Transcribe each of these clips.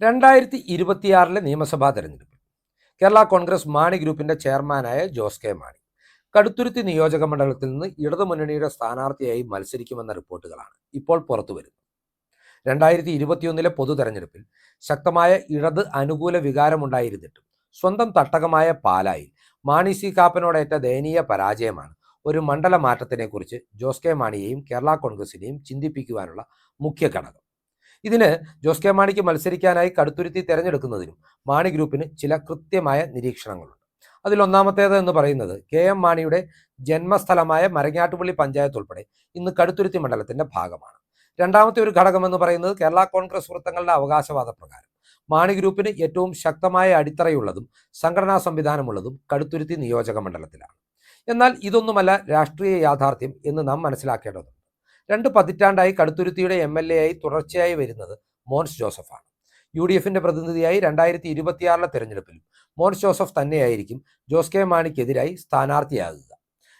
രണ്ടായിരത്തി ഇരുപത്തിയാറിലെ നിയമസഭാ തെരഞ്ഞെടുപ്പ്. കേരള കോൺഗ്രസ് മാണി ഗ്രൂപ്പിന്റെ ചെയർമാനായ ജോസ് കെ മാണി. കടുത്തുരുത്തി നിയോജക മണ്ഡലത്തിൽ നിന്ന് ഇടതുമുന്നണിയുടെ സ്ഥാനാർത്ഥിയായി മത്സരിക്കുമെന്ന റിപ്പോർട്ടുകളാണ് ഇപ്പോൾ പുറത്തുവരുന്നത് രണ്ടായിരത്തി ഇരുപത്തിയൊന്നിലെ പൊതു തെരഞ്ഞെടുപ്പിൽ ശക്തമായ ഇടത് അനുകൂല വികാരമുണ്ടായിരുന്നിട്ടും സ്വന്തം തട്ടകമായ പാലായിൽ മാണി സി കാപ്പനോടേറ്റ ദയനീയ പരാജയമാണ് ഒരു മണ്ഡല മാറ്റത്തിനെക്കുറിച്ച് ജോസ് കെ മാണിയെയും കേരള കോൺഗ്രസിനെയും ചിന്തിപ്പിക്കുവാനുള്ള മുഖ്യ ഘടകം. ഇതിന് ജോസ് കെ മാണിക്ക് മത്സരിക്കാനായി കടുത്തുരുത്തി തെരഞ്ഞെടുക്കുന്നതിനും മാണി ഗ്രൂപ്പിന് ചില കൃത്യമായ നിരീക്ഷണങ്ങളുണ്ട്. അതിലൊന്നാമത്തേത് എന്ന് പറയുന്നത് കെ എം മാണിയുടെ ജന്മസ്ഥലമായ മരങ്ങാട്ടുപള്ളി പഞ്ചായത്ത് ഉൾപ്പെടെ ഇന്ന് കടുത്തുരുത്തി മണ്ഡലത്തിന്റെ ഭാഗമാണ്. രണ്ടാമത്തെ ഒരു ഘടകം എന്ന് പറയുന്നത് കേരള കോൺഗ്രസ് വൃത്തങ്ങളുടെ അവകാശവാദ പ്രകാരം. മാണി ഗ്രൂപ്പിന് ഏറ്റവും ശക്തമായ അടിത്തറയുള്ളതും സംഘടനാ സംവിധാനമുള്ളതും കടുത്തുരുത്തി നിയോജക മണ്ഡലത്തിലാണ്. എന്നാൽ ഇതൊന്നുമല്ല രാഷ്ട്രീയ യാഥാർത്ഥ്യം എന്ന് നാം മനസ്സിലാക്കേണ്ടതുണ്ട്. രണ്ട് പതിറ്റാണ്ടായി കടുത്തുരുത്തിയുടെ എം എൽ എ ആയി തുടർച്ചയായി വരുന്നത് മോൻസ് ജോസഫാണ്. യു ഡി എഫിന്റെ പ്രതിനിധിയായി രണ്ടായിരത്തി ഇരുപത്തിയാറിലെ തെരഞ്ഞെടുപ്പിലും മോൻസ് ജോസഫ് തന്നെയായിരിക്കും ജോസ് കെ മാണിക്കെതിരായി സ്ഥാനാർത്ഥിയാകുക.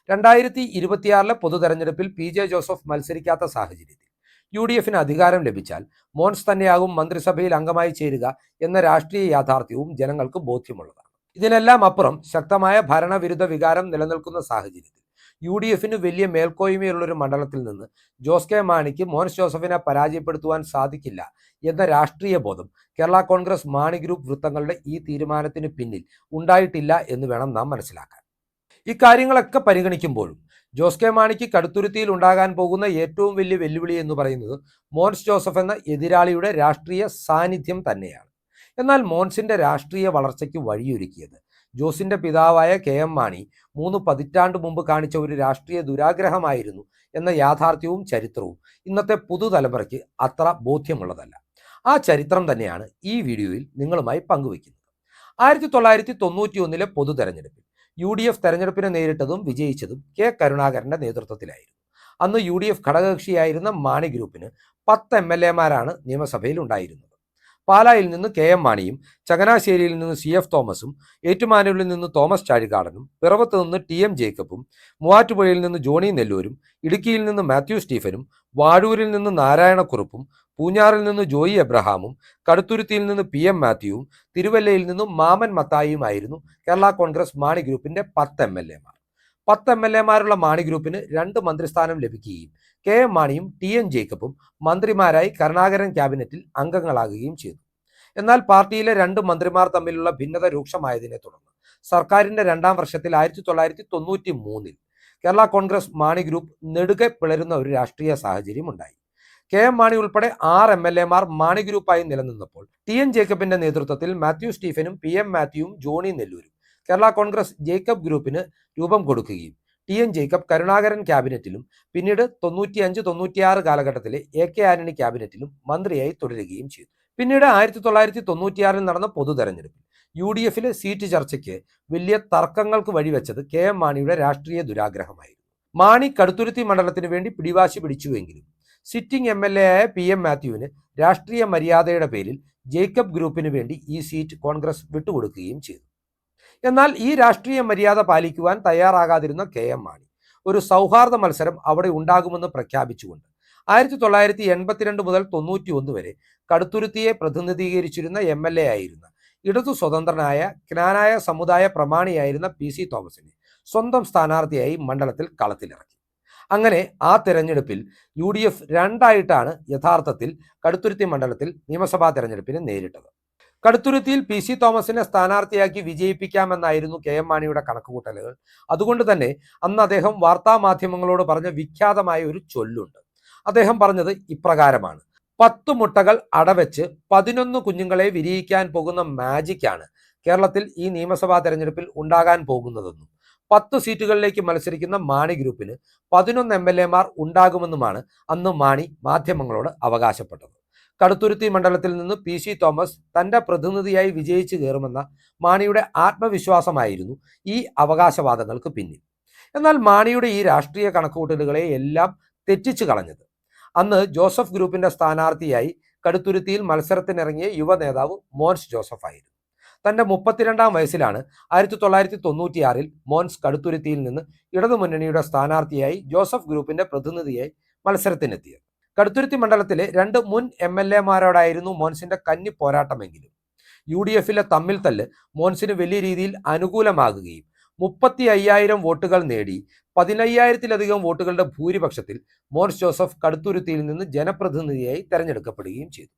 രണ്ടായിരത്തി ഇരുപത്തിയാറിലെ പൊതു തെരഞ്ഞെടുപ്പിൽ പി ജെ ജോസഫ് മത്സരിക്കാത്ത സാഹചര്യത്തിൽ യു ഡി എഫിന് അധികാരം ലഭിച്ചാൽ മോൻസ് തന്നെയാകും മന്ത്രിസഭയിൽ അംഗമായി ചേരുക എന്ന രാഷ്ട്രീയ യാഥാർത്ഥ്യവും ജനങ്ങൾക്ക് ബോധ്യമുള്ളതാണ്. ഇതിനെല്ലാം അപ്പുറം ശക്തമായ ഭരണവിരുദ്ധ വികാരം നിലനിൽക്കുന്ന സാഹചര്യത്തിൽ യു ഡി എഫിന് വലിയ മേൽക്കോയ്മയുള്ള ഒരു മണ്ഡലത്തിൽ നിന്ന് ജോസ് കെ മാണിക്ക് മോൻസ് ജോസഫിനെ പരാജയപ്പെടുത്തുവാൻ സാധിക്കില്ല എന്ന രാഷ്ട്രീയ ബോധം കേരള കോൺഗ്രസ് മാണി ഗ്രൂപ്പ് വൃത്തങ്ങളുടെ ഈ തീരുമാനത്തിന് പിന്നിൽ ഉണ്ടായിട്ടില്ല എന്ന് വേണം നാം മനസ്സിലാക്കാൻ. ഇക്കാര്യങ്ങളൊക്കെ പരിഗണിക്കുമ്പോഴും ജോസ് കെ മാണിക്ക് കടുത്തുരുത്തിയിൽ ഉണ്ടാകാൻ പോകുന്ന ഏറ്റവും വലിയ വെല്ലുവിളി എന്ന് പറയുന്നത് മോൻസ് ജോസഫ് എന്ന എതിരാളിയുടെ രാഷ്ട്രീയ സാന്നിധ്യം തന്നെയാണ്. എന്നാൽ മോൻസിന്റെ രാഷ്ട്രീയ വളർച്ചയ്ക്ക് വഴിയൊരുക്കിയത് ജോസിന്റെ പിതാവായ കെ എം മാണി മൂന്ന് പതിറ്റാണ്ട് മുമ്പ് കാണിച്ച ഒരു രാഷ്ട്രീയ ദുരാഗ്രഹമായിരുന്നു എന്ന യാഥാർത്ഥ്യവും ചരിത്രവും ഇന്നത്തെ പുതുതലമുറയ്ക്ക് അത്ര ബോധ്യമുള്ളതല്ല. ആ ചരിത്രം തന്നെയാണ് ഈ വീഡിയോയിൽ നിങ്ങളുമായി പങ്കുവയ്ക്കുന്നത്. ആയിരത്തി തൊള്ളായിരത്തി തൊണ്ണൂറ്റി ഒന്നിലെ പൊതു തെരഞ്ഞെടുപ്പിൽ യു ഡി എഫ് തെരഞ്ഞെടുപ്പിനെ നേരിട്ടതും വിജയിച്ചതും കെ കരുണാകരന്റെ നേതൃത്വത്തിലായിരുന്നു. അന്ന് യു ഡി എഫ് ഘടകകക്ഷിയായിരുന്ന മാണി ഗ്രൂപ്പിന് പത്ത് എം എൽ എമാരാണ് നിയമസഭയിൽ ഉണ്ടായിരുന്നത്. പാലായിൽ നിന്ന് കെ എം മാണിയും ചങ്ങനാശ്ശേരിയിൽ നിന്ന് സി എഫ് തോമസും ഏറ്റുമാനൂരിൽ നിന്ന് തോമസ് ചാഴികാടനും പിറവത്ത് നിന്ന് ടി എം ജേക്കബും മൂവാറ്റുപുഴയിൽ നിന്ന് ജോണി നെല്ലൂരും ഇടുക്കിയിൽ നിന്ന് മാത്യു സ്റ്റീഫനും വാഴൂരിൽ നിന്ന് നാരായണക്കുറുപ്പും പൂഞ്ഞാറിൽ നിന്ന് ജോയി എബ്രഹാമും കടുത്തുരുത്തിയിൽ നിന്ന് പി എം മാത്യുവും തിരുവല്ലയിൽ നിന്നും മാമൻ മത്തായിയുമായിരുന്നു കേരള കോൺഗ്രസ് മാണി ഗ്രൂപ്പിന്റെ പത്ത് എം എൽ എമാർ പത്ത് എം എൽ എമാരുള്ള മാണി ഗ്രൂപ്പിന് രണ്ട് മന്ത്രിസ്ഥാനം ലഭിക്കുകയും കെ എം മാണിയും ടി എൻ ജേക്കബും മന്ത്രിമാരായി കരുണാകരൻ ക്യാബിനറ്റിൽ അംഗങ്ങളാകുകയും ചെയ്തു. എന്നാൽ പാർട്ടിയിലെ രണ്ട് മന്ത്രിമാർ തമ്മിലുള്ള ഭിന്നത രൂക്ഷമായതിനെ തുടർന്ന് സർക്കാരിന്റെ രണ്ടാം വർഷത്തിൽ ആയിരത്തി തൊള്ളായിരത്തി തൊണ്ണൂറ്റി മൂന്നിൽ കേരള കോൺഗ്രസ് മാണി ഗ്രൂപ്പ് നെടുകെ പിളരുന്ന ഒരു രാഷ്ട്രീയ സാഹചര്യം ഉണ്ടായി. കെ എം മാണി ഉൾപ്പെടെ ആറ് എം എൽ എമാർ മാണി ഗ്രൂപ്പായി നിലനിന്നപ്പോൾ ടി എൻ ജേക്കബിന്റെ നേതൃത്വത്തിൽ മാത്യു സ്റ്റീഫനും പി എം മാത്യുവും ജോണി നെല്ലൂരും കേരള കോൺഗ്രസ് ജേക്കബ് ഗ്രൂപ്പിന് രൂപം കൊടുക്കുകയും ടി എൻ ജേക്കബ് കരുണാകരൻ ക്യാബിനറ്റിലും പിന്നീട് തൊണ്ണൂറ്റിയഞ്ച് തൊണ്ണൂറ്റിയാറ് കാലഘട്ടത്തിലെ എ കെ ആന്റണി ക്യാബിനറ്റിലും മന്ത്രിയായി തുടരുകയും ചെയ്തു. പിന്നീട് ആയിരത്തി തൊള്ളായിരത്തി തൊണ്ണൂറ്റിയാറിൽ നടന്ന പൊതു തെരഞ്ഞെടുപ്പിൽ യു ഡി എഫിലെ സീറ്റ് ചർച്ചയ്ക്ക് വലിയ തർക്കങ്ങൾക്ക് വഴിവെച്ചത് കെ എം മാണിയുടെ രാഷ്ട്രീയ ദുരാഗ്രഹമായിരുന്നു. മാണി കടുത്തുരുത്തി മണ്ഡലത്തിന് വേണ്ടി പിടിവാശി പിടിച്ചുവെങ്കിലും സിറ്റിംഗ് എം എൽ എ ആയ പി എം മാത്യുവിന് രാഷ്ട്രീയ മര്യാദയുടെ പേരിൽ ജേക്കബ് ഗ്രൂപ്പിന് വേണ്ടി ഈ സീറ്റ് കോൺഗ്രസ് വിട്ടുകൊടുക്കുകയും ചെയ്തു. എന്നാൽ ഈ രാഷ്ട്രീയ മര്യാദ പാലിക്കുവാൻ തയ്യാറാകാതിരുന്ന കെ എം മാണി. ഒരു സൗഹാർദ്ദ മത്സരം അവിടെ ഉണ്ടാകുമെന്ന് പ്രഖ്യാപിച്ചുകൊണ്ട് ആയിരത്തി തൊള്ളായിരത്തി എൺപത്തിരണ്ട് മുതൽ തൊണ്ണൂറ്റി ഒന്ന് വരെ കടുത്തുരുത്തിയെ പ്രതിനിധീകരിച്ചിരുന്ന എം എൽ എ ആയിരുന്ന ഇടതു സ്വതന്ത്രനായ ജ്ഞാനായ സമുദായ പ്രമാണിയായിരുന്ന പി സി തോമസിനെ സ്വന്തം സ്ഥാനാർത്ഥിയായി മണ്ഡലത്തിൽ കളത്തിലിറക്കി. അങ്ങനെ ആ തെരഞ്ഞെടുപ്പിൽ യു ഡി എഫ് രണ്ടായിട്ടാണ് യഥാർത്ഥത്തിൽ കടുത്തുരുത്തി മണ്ഡലത്തിൽ നിയമസഭാ തെരഞ്ഞെടുപ്പിനെ നേരിട്ടത്. കടുത്തുരുത്തിയിൽ പി സി തോമസിനെ സ്ഥാനാർത്ഥിയാക്കി വിജയിപ്പിക്കാമെന്നായിരുന്നു കെ എം മാണിയുടെ കണക്കുകൂട്ടലുകൾ അതുകൊണ്ട് തന്നെ അന്ന് അദ്ദേഹം വാർത്താ മാധ്യമങ്ങളോട് പറഞ്ഞ വിഖ്യാതമായ ഒരു ചൊല്ലുണ്ട്. അദ്ദേഹം പറഞ്ഞത് ഇപ്രകാരമാണ്. പത്ത് മുട്ടകൾ അടവെച്ച് പതിനൊന്ന് കുഞ്ഞുങ്ങളെ വിരിയിക്കാൻ പോകുന്ന മാജിക്കാണ് കേരളത്തിൽ ഈ നിയമസഭാ തെരഞ്ഞെടുപ്പിൽ ഉണ്ടാകാൻ പോകുന്നതെന്നും പത്ത് സീറ്റുകളിലേക്ക് മത്സരിക്കുന്ന മാണി ഗ്രൂപ്പിന് പതിനൊന്ന് എം എൽ എമാർ ഉണ്ടാകുമെന്നുമാണ് അന്ന് മാണി മാധ്യമങ്ങളോട് അവകാശപ്പെട്ടത്. കടുത്തുരുത്തി മണ്ഡലത്തിൽ നിന്ന് പി സി തോമസ് തന്റെ പ്രതിനിധിയായി വിജയിച്ചു കയറുമെന്ന മാണിയുടെ ആത്മവിശ്വാസമായിരുന്നു ഈ അവകാശവാദങ്ങൾക്ക് പിന്നിൽ. എന്നാൽ മാണിയുടെ ഈ രാഷ്ട്രീയ കണക്കുകൂട്ടലുകളെ എല്ലാം തെറ്റിച്ചു കളഞ്ഞത്. അന്ന് ജോസഫ് ഗ്രൂപ്പിന്റെ സ്ഥാനാർത്ഥിയായി കടുത്തുരുത്തിയിൽ മത്സരത്തിനിറങ്ങിയ യുവ നേതാവ് മോൻസ് ജോസഫ് ആയിരുന്നു. തന്റെ മുപ്പത്തിരണ്ടാം വയസ്സിലാണ് ആയിരത്തി തൊള്ളായിരത്തി തൊണ്ണൂറ്റിയാറിൽ മോൻസ് കടുത്തുരുത്തിയിൽ നിന്ന് ഇടതുമുന്നണിയുടെ സ്ഥാനാർത്ഥിയായി ജോസഫ് ഗ്രൂപ്പിന്റെ പ്രതിനിധിയായി മത്സരത്തിനെത്തിയത്. കടുത്തുരുത്തി മണ്ഡലത്തിലെ രണ്ട് മുൻ എം എൽ എമാരോടായിരുന്നു മോൻസിന്റെ കന്നി പോരാട്ടമെങ്കിലും. യു ഡി എഫിലെ തമ്മിൽ തല്ല് മോൻസിന് വലിയ രീതിയിൽ അനുകൂലമാകുകയും മുപ്പത്തി അയ്യായിരം വോട്ടുകൾ നേടി പതിനയ്യായിരത്തിലധികം വോട്ടുകളുടെ ഭൂരിപക്ഷത്തിൽ മോൻസ് ജോസഫ് കടുത്തുരുത്തിയിൽ നിന്ന് ജനപ്രതിനിധിയായി തെരഞ്ഞെടുക്കപ്പെടുകയും ചെയ്തു.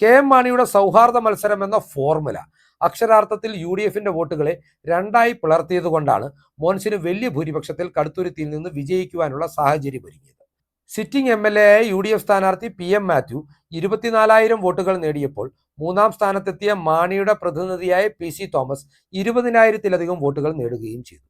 കെ എം മാണിയുടെ സൗഹാർദ്ദ മത്സരം എന്ന ഫോർമുല അക്ഷരാർത്ഥത്തിൽ യു ഡി എഫിന്റെ വോട്ടുകളെ രണ്ടായി പിളർത്തിയതുകൊണ്ടാണ് മോൻസിന് വലിയ ഭൂരിപക്ഷത്തിൽ കടുത്തുരുത്തിയിൽ നിന്ന് വിജയിക്കുവാനുള്ള സാഹചര്യം ഒരുങ്ങിയത് സിറ്റിംഗ് എം എൽ എ ആയ യു ഡി എഫ് സ്ഥാനാർത്ഥി പി എം മാത്യു ഇരുപത്തിനാലായിരം വോട്ടുകൾ നേടിയപ്പോൾ മൂന്നാം സ്ഥാനത്തെത്തിയ മാണിയുടെ പ്രതിനിധിയായ പി സി തോമസ് ഇരുപതിനായിരത്തിലധികം വോട്ടുകൾ നേടുകയും ചെയ്തു.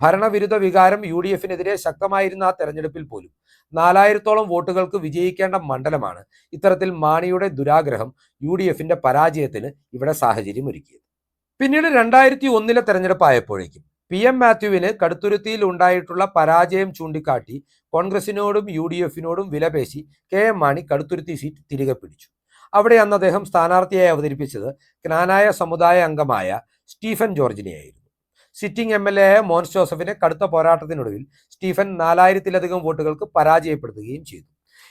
ഭരണവിരുദ്ധ വികാരം യു ഡി എഫിനെതിരെ ശക്തമായിരുന്ന ആ തെരഞ്ഞെടുപ്പിൽ പോലും നാലായിരത്തോളം വോട്ടുകൾക്ക് വിജയിക്കേണ്ട മണ്ഡലമാണ് ഇത്തരത്തിൽ മാണിയുടെ ദുരാഗ്രഹം യു ഡി എഫിന്റെ പരാജയത്തിന് ഇവിടെ സാഹചര്യം ഒരുക്കിയത് പിന്നീട് രണ്ടായിരത്തി ഒന്നിലെ തെരഞ്ഞെടുപ്പായപ്പോഴേക്കും പി എം മാത്യുവിന് കടുത്തുരുത്തിയിൽ ഉണ്ടായിട്ടുള്ള പരാജയം ചൂണ്ടിക്കാട്ടി കോൺഗ്രസിനോടും യു ഡി എഫിനോടും വിലപേശി K M Mani Kaduthuruthy seat തിരികെ പിടിച്ചു. അവിടെ അന്ന് അദ്ദേഹം സ്ഥാനാർത്ഥിയായി അവതരിപ്പിച്ചത് ജ്ഞാനായ സമുദായ അംഗമായ സ്റ്റീഫൻ ജോർജിനെയായിരുന്നു. സിറ്റിംഗ് എം എൽ എ ആയ മോൻസ് ജോസഫിനെ കടുത്ത പോരാട്ടത്തിനൊടുവിൽ സ്റ്റീഫൻ നാലായിരത്തിലധികം വോട്ടുകൾക്ക് പരാജയപ്പെടുത്തുകയും ചെയ്തു.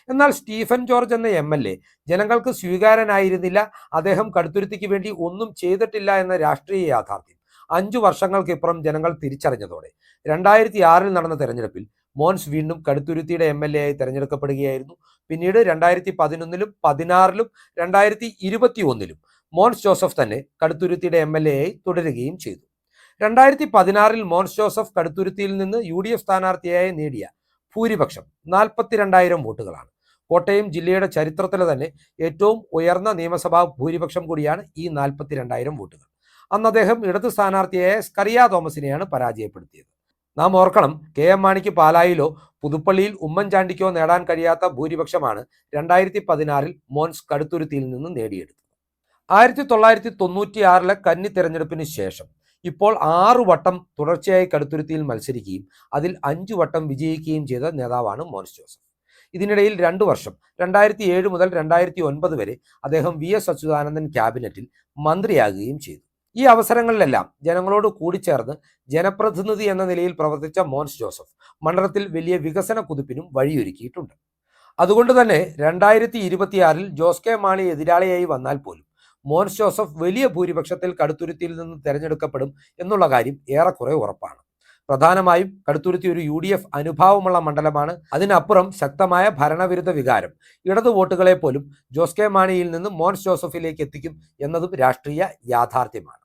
എന്നാൽ സ്റ്റീഫൻ ജോർജ് എന്ന എം എൽ എ ജനങ്ങൾക്ക് സ്വീകാരനായിരുന്നില്ല. അദ്ദേഹം കടുത്തുരുത്തിക്ക് വേണ്ടി ഒന്നും ചെയ്തിട്ടില്ല എന്ന രാഷ്ട്രീയ യാഥാർത്ഥ്യം. അഞ്ചു വർഷങ്ങൾക്കിപ്പുറം ജനങ്ങൾ തിരിച്ചറിഞ്ഞതോടെ രണ്ടായിരത്തി ആറിൽ നടന്ന തെരഞ്ഞെടുപ്പിൽ മോൻസ് വീണ്ടും കടുത്തുരുത്തിയുടെ എം എൽ എ ആയി തെരഞ്ഞെടുക്കപ്പെടുകയായിരുന്നു. പിന്നീട് രണ്ടായിരത്തി പതിനൊന്നിലും പതിനാറിലും രണ്ടായിരത്തി ഇരുപത്തി ഒന്നിലും മോൻസ് ജോസഫ് തന്നെ കടുത്തുരുത്തിയുടെ എം എൽ എ ആയി തുടരുകയും ചെയ്തു. രണ്ടായിരത്തി പതിനാറിൽ മോൻസ് ജോസഫ് കടുത്തുരുത്തിയിൽ നിന്ന് യു ഡി എഫ് സ്ഥാനാർത്ഥിയായി നേടിയ ഭൂരിപക്ഷം നാൽപ്പത്തിരണ്ടായിരം വോട്ടുകളാണ്. കോട്ടയം ജില്ലയുടെ ചരിത്രത്തിലെ തന്നെ ഏറ്റവും ഉയർന്ന നിയമസഭാ ഭൂരിപക്ഷം കൂടിയാണ് ഈ നാൽപ്പത്തിരണ്ടായിരം വോട്ടുകൾ. അന്ന് അദ്ദേഹം ഇടതു സ്ഥാനാർത്ഥിയായ സ്കറിയ തോമസിനെയാണ് പരാജയപ്പെടുത്തിയത്. നാം ഓർക്കണം കെ എം മാണിക്ക് പാലായിലോ പുതുപ്പള്ളിയിൽ ഉമ്മൻചാണ്ടിക്കോ നേടാൻ കഴിയാത്ത ഭൂരിപക്ഷമാണ് രണ്ടായിരത്തി പതിനാറിൽ മോൻസ് കടുത്തുരുത്തിയിൽ നിന്ന് നേടിയെടുത്തത്. ആയിരത്തി തൊള്ളായിരത്തി തൊണ്ണൂറ്റി ആറിലെ കന്നി തെരഞ്ഞെടുപ്പിന് ശേഷം ഇപ്പോൾ ആറു വട്ടം തുടർച്ചയായി കടുത്തുരുത്തിയിൽ മത്സരിക്കുകയും അതിൽ അഞ്ചു വട്ടം വിജയിക്കുകയും ചെയ്ത നേതാവാണ് മോൻസ് ജോസഫ്. ഇതിനിടയിൽ രണ്ടു വർഷം രണ്ടായിരത്തി ഏഴ് മുതൽ രണ്ടായിരത്തി ഒൻപത് വരെ അദ്ദേഹം വി എസ് അച്യുതാനന്ദൻ ക്യാബിനറ്റിൽ മന്ത്രിയാകുകയും ചെയ്തു. ഈ അവസരങ്ങളിലെല്ലാം ജനങ്ങളോട് കൂടിച്ചേർന്ന് ജനപ്രതിനിധി എന്ന നിലയിൽ പ്രവർത്തിച്ച മോൻസ് ജോസഫ് മണ്ഡലത്തിൽ വലിയ വികസന കുതിപ്പിനും വഴിയൊരുക്കിയിട്ടുണ്ട്. അതുകൊണ്ട് തന്നെ രണ്ടായിരത്തി ഇരുപത്തിയാറിൽ ജോസ് കെ മാണി എതിരാളിയായി വന്നാൽ പോലും മോൻസ് ജോസഫ് വലിയ ഭൂരിപക്ഷത്തിൽ കടുത്തുരുത്തിയിൽ നിന്ന് തിരഞ്ഞെടുക്കപ്പെടും എന്നുള്ള കാര്യം ഏറെക്കുറെ ഉറപ്പാണ്. പ്രധാനമായും കടുത്തുരുത്തി ഒരു യു ഡി എഫ് അനുഭാവമുള്ള മണ്ഡലമാണ്. അതിനപ്പുറം ശക്തമായ ഭരണവിരുദ്ധ വികാരം ഇടതു വോട്ടുകളെ പോലും ജോസ് കെ മാണിയിൽ നിന്ന് മോൻസ് ജോസഫിലേക്ക് എത്തിക്കും എന്നതും രാഷ്ട്രീയ യാഥാർത്ഥ്യമാണ്.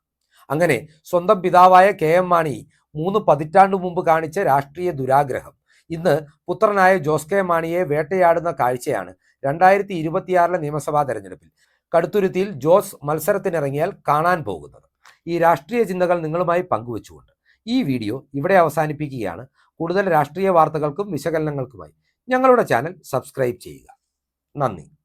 അങ്ങനെ സ്വന്തം പിതാവായ കെ എം മാണി മൂന്ന് പതിറ്റാണ്ടു മുമ്പ് കാണിച്ച രാഷ്ട്രീയ ദുരാഗ്രഹം. ഇന്ന് പുത്രനായ ജോസ് കെ മാണിയെ വേട്ടയാടുന്ന കാഴ്ചയാണ് രണ്ടായിരത്തി ഇരുപത്തിയാറിലെ നിയമസഭാ തെരഞ്ഞെടുപ്പിൽ. കടുത്തുരുത്തിയിൽ ജോസ് മത്സരത്തിനിറങ്ങിയാൽ കാണാൻ പോകുന്നത്. ഈ രാഷ്ട്രീയ ചിന്തകൾ നിങ്ങളുമായി പങ്കുവച്ചുകൊണ്ട്. ഈ വീഡിയോ ഇവിടെ അവസാനിപ്പിക്കുകയാണ്. കൂടുതൽ രാഷ്ട്രീയ വാർത്തകൾക്കും വിശകലനങ്ങൾക്കുമായി ഞങ്ങളുടെ ചാനൽ സബ്സ്ക്രൈബ് ചെയ്യുക. നന്ദി.